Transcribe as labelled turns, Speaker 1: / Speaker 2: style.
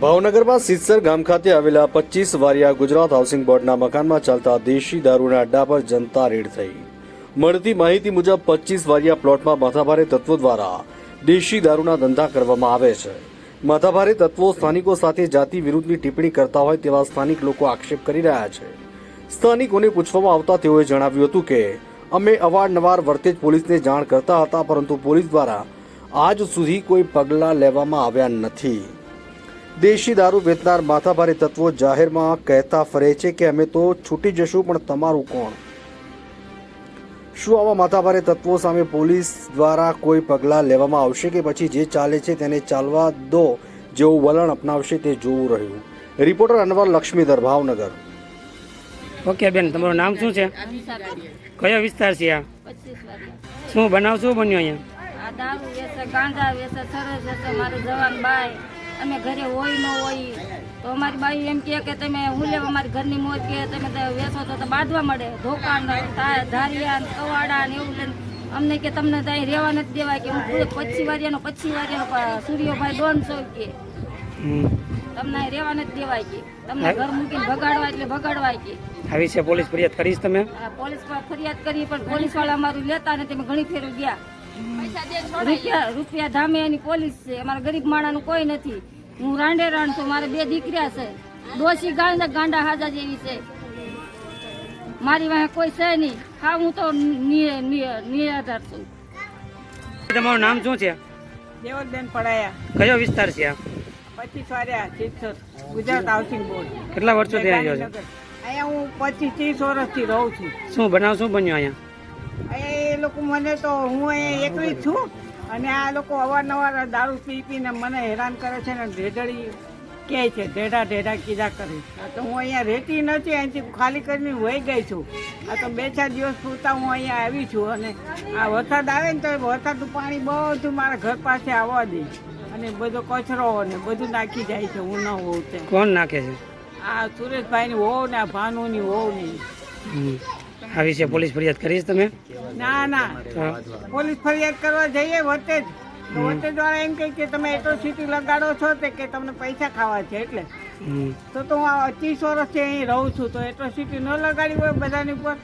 Speaker 1: ભાવનગરમાં સિત્સર ગામ ખાતે આવેલા પચીસ વારિયા ગુજરાત હાઉસિંગ બોર્ડના મકાનમાં ચાલતા દેશી દારૂના અડ્ડા પર જનતા રેડ થઈ. મળતી માહિતી મુજબ પચીસ વારિયા પ્લોટમાં માથાભારે તત્વો દ્વારા દેશી દારૂના ધંધા કરવામાં આવે છે. માથાભારે તત્વો સ્થાનિકો સાથે જાતિ વિરુદ્ધની ટિપ્પણી કરતા હોય તેવા સ્થાનિક લોકો આક્ષેપ કરી રહ્યા છે. સ્થાનિકોને પૂછવામાં આવતા તેઓએ જણાવ્યું હતું કે, અમે અવારનવાર વર્તેજ પોલીસને જાણ કરતા હતા, પરંતુ પોલીસ દ્વારા આજ સુધી કોઈ પગલાં લેવામાં આવ્યા નથી. દેશી દારૂ વેચનાર માથાભારે તત્વો જાહેરમાં કહેતા ફરે છે કે અમે તો છૂટી જશું પણ તમારું કોણ? શું આવા માથાભારે તત્વો સામે પોલીસ દ્વારા કોઈ પગલાં લેવામાં આવશે કે પછી જે ચાલે છે તેને ચાલવા દો જેવું વલણ અપનાવશે તે જોવું રહ્યું. રિપોર્ટર અનવર લક્ષ્મીધર ભાવનગર.
Speaker 2: ઓકે બેન તમારું નામ શું છે? કયો વિસ્તાર છે આ? શું બનાવ શું બન્યો અહીંયા?
Speaker 3: આ દારૂ વેસે ગાંજા વેસે સરસ વેસે મારે જવાન બાય. અમે ઘરે હોય ન હોય તો અમારી બાઈ એમ કહે કે તમે હું લેવા અમારી ઘરની મોજ કે તમે તો વેચો તો તો બાંધવા મળે. ધોકાણ ને તા- ધારિયા ને કવાડા ને એવું લઈને અમને કે તમને ત્યાં રહેવા નથી દેવાય કે હું પૂરે પચી વાગ્યાનો પચી વાગ્યાનો પા- સૂર્યભાઈ દોઢસો કે. તમને અહીં રહેવા નથી દેવાય કે. તમને ઘર મૂકીને ભગાડવા એટલે ભગાડવાય કે.
Speaker 2: આ વિશે પોલીસ ફરિયાદ કરીશ તમે?
Speaker 3: પોલીસ ફરિયાદ કરી પણ પોલીસવાળા અમારું લેતા નથી અમે ઘણી ફેર ગયા. રૂપિયા રૂપિયા ધામે એની પોલીસ છે. અમારા ગરીબ માણાનું કોઈ નથી. હું રાંડે રાણ છું. મારે બે દીકરા છે. ડોસી ગાંડા ગાંડા હાજા જેવી છે. મારી વાહે કોઈ છે નહીં. હા હું તો નિયાધાર નિરાધાર છું.
Speaker 2: તમારું નામ શું છે?
Speaker 4: દેવલબેન પડાયા.
Speaker 2: કયો વિસ્તાર છે આ?
Speaker 4: પચીસ વાર્યા સિત્સર ગુજરાત હાઉસિંગ બોર્ડ.
Speaker 2: કેટલા વર્ષોથી આવ્યો છે?
Speaker 4: અહીંયા હું પચીસ ત્રીસ વર્ષથી રહું છું.
Speaker 2: શું બનાવ શું બન્યું અહીંયા
Speaker 4: એ લોકો મને તો હું અહીંયા એકલી જ છું. અને આ લોકો અવારનવાર દારૂ પી પીને મને હેરાન કરે છે ને ઢેઢડી કહે છે ઢેઢા ઢેઢા કીધા કરે તો હું અહીંયા રહેતી નથી અહીંથી ખાલી કરીને વહી ગઈ છું. આ તો બે ચાર દિવસ પૂરતા હું અહીંયા આવી છું અને આ વરસાદ આવે ને તો વરસાદનું પાણી બધું મારા ઘર પાસે આવવા દે. અને બધો કચરો ને બધું નાખી જાય છે હું ન હોઉં
Speaker 2: કોણ નાખે છે?
Speaker 4: આ સુરેશભાઈની હોવ ને આ ભાનુની
Speaker 2: હોવની. આ વિશે પોલીસ ફરિયાદ કરીશ તમે?
Speaker 4: ના ના. પોલીસ ફરિયાદ કરવા જઈએ વચ્ચે જ. તો વચ્ચે વાળા એમ કહે કે તમે એટ્રોસિટી લગાડો છો તે કે તમને પૈસા ખાવા છે એટલે. તો તો હું પચીસ વર્ષથી અહીં રહું છું તો એટ્રોસિટી ન લગાડી હોય બધાની ઉપર.